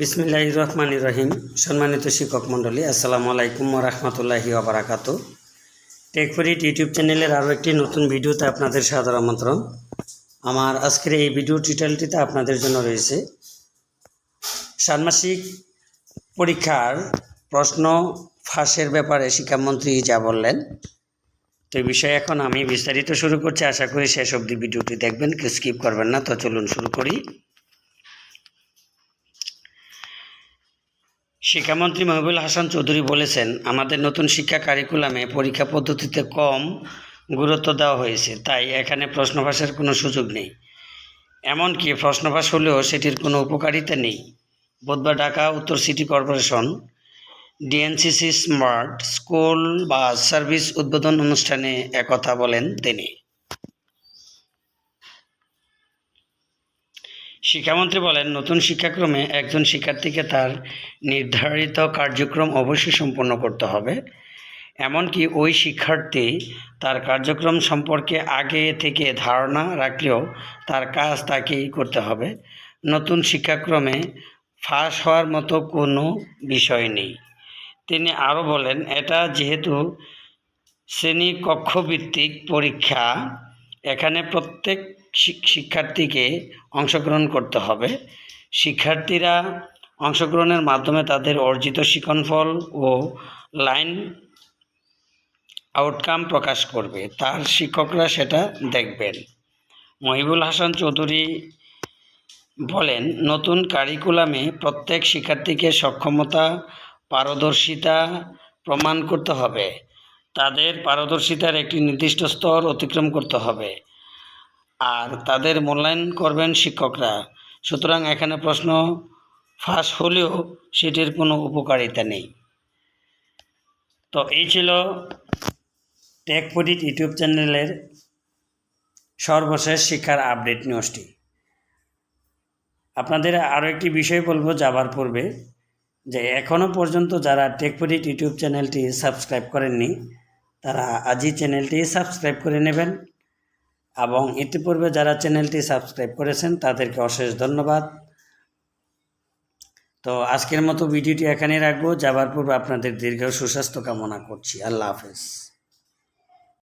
বিসমিল্লাহ রহমান রহিম। সম্মানিত শিক্ষক মণ্ডলী, আসসালামু আলাইকুম রহমতুল্লাহি আবরাকাত টেকফরিট ইউটিউব চ্যানেলের আরও একটি নতুন ভিডিওতে আপনাদের সাদর আমন্ত্রণ। আমার আজকের এই ভিডিও টিউটোরিয়ালটিতে আপনাদের জন্য রয়েছে ষান্মাসিক পরীক্ষার প্রশ্ন ফাঁসের ব্যাপারে শিক্ষামন্ত্রী যা বললেন। তো বিষয়ে এখন আমি বিস্তারিত শুরু করছি। আশা করি শেষ অবধি ভিডিওটি দেখবেন, কেউ স্কিপ করবেন না। তো চলুন শুরু করি। শিক্ষামন্ত্রী মহিবুল হাসান চৌধুরী বলেছেন, আমাদের নতুন শিক্ষা কারিকুলামে পরীক্ষা পদ্ধতিতে কম গুরুত্ব দেওয়া হয়েছে, তাই এখানে প্রশ্নভাসের কোনো সুযোগ নেই। এমনকি প্রশ্নভাস হলেও সেটির কোনো উপকারিতা নেই। বুধবার ঢাকা উত্তর city corporation DNCC smart school বা সার্ভিস উদ্বোধন অনুষ্ঠানে একথা বলেন তিনি। শিক্ষামন্ত্রী বলেন, নতুন শিক্ষাক্রমে একজন শিক্ষার্থীকে তার নির্ধারিত কার্যক্রম অবশ্যই সম্পন্ন করতে হবে। এমনকি ওই শিক্ষার্থী তার কার্যক্রম সম্পর্কে আগে থেকে ধারণা রাখলেও তার কাজ তাকেই করতে হবে। নতুন শিক্ষাক্রমে ফাঁস হওয়ার মতো কোনো বিষয় নেই। তিনি আরও বলেন, এটা যেহেতু শ্রেণি কক্ষভিত্তিক পরীক্ষা এখানে প্রত্যেক শিক্ষার্থীকে অংশগ্রহণ করতে হবে। শিক্ষার্থীরা অংশগ্রহণের মাধ্যমে তাদের অর্জিত শিক্ষণফল ও লাইন আউটকাম প্রকাশ করবে। তার শিক্ষকরা সেটা দেখবেন। মহিবুল হাসান চৌধুরী বলেন, নতুন কারিকুলামে প্রত্যেক শিক্ষার্থীকে সক্ষমতা, পারদর্শিতা প্রমাণ করতে হবে। তাদের পারদর্শিতার একটি নির্দিষ্ট স্তর অতিক্রম করতে হবে। আর তাদের মূল্যায়ন করবেন শিক্ষকরা। সুতরাং এখানে প্রশ্ন ফাঁস হলেও সেটির কোনো উপকারিতা নেই। তো এই ছিল টেকপডিট ইউটিউব চ্যানেলের সর্বশেষ শিক্ষার আপডেট নিউজটি। আপনাদের আরও একটি বিষয় বলব যাবার পূর্বে। যে এখনও পর্যন্ত যারা টেকপডিট ইউটিউব চ্যানেলটি সাবস্ক্রাইব করেননি, তারা আজই চ্যানেলটি সাবস্ক্রাইব করে নেবেন এবং ইতিপূর্বে যারা চ্যানেলটি সাবস্ক্রাইব করেছেন, তাদেরকে অশেষ ধন্যবাদ। তো আজকের মতো ভিডিওটি এখানেই রাখব। যাবার পূর্বে আপনাদের দীর্ঘ সুস্বাস্থ্য কামনা করছি। আল্লাহ হাফেজ।